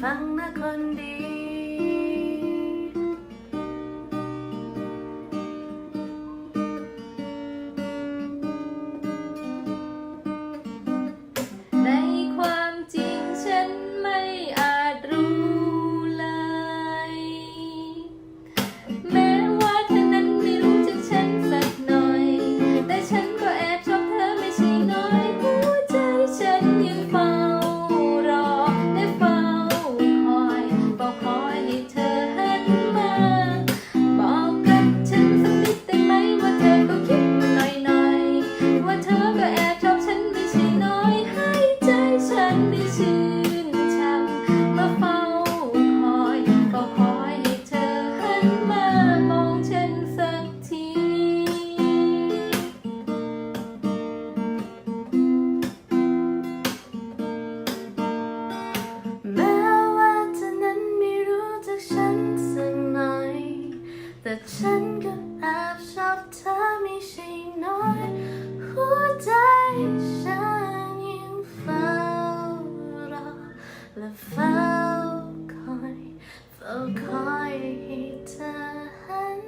ฟังนะคนดี แต่ฉันก็แอบชอบเธอไม่ใช่น้อย หัวใจฉันยังเฝ้ารอและเฝ้าคอยเฝ้าคอยให้เธอหัน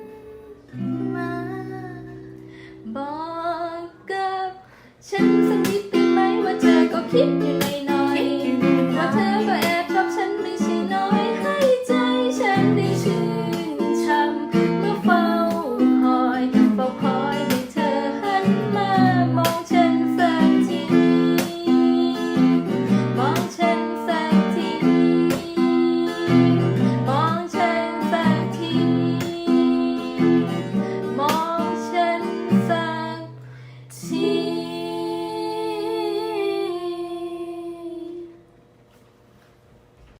มาบอกกับฉัน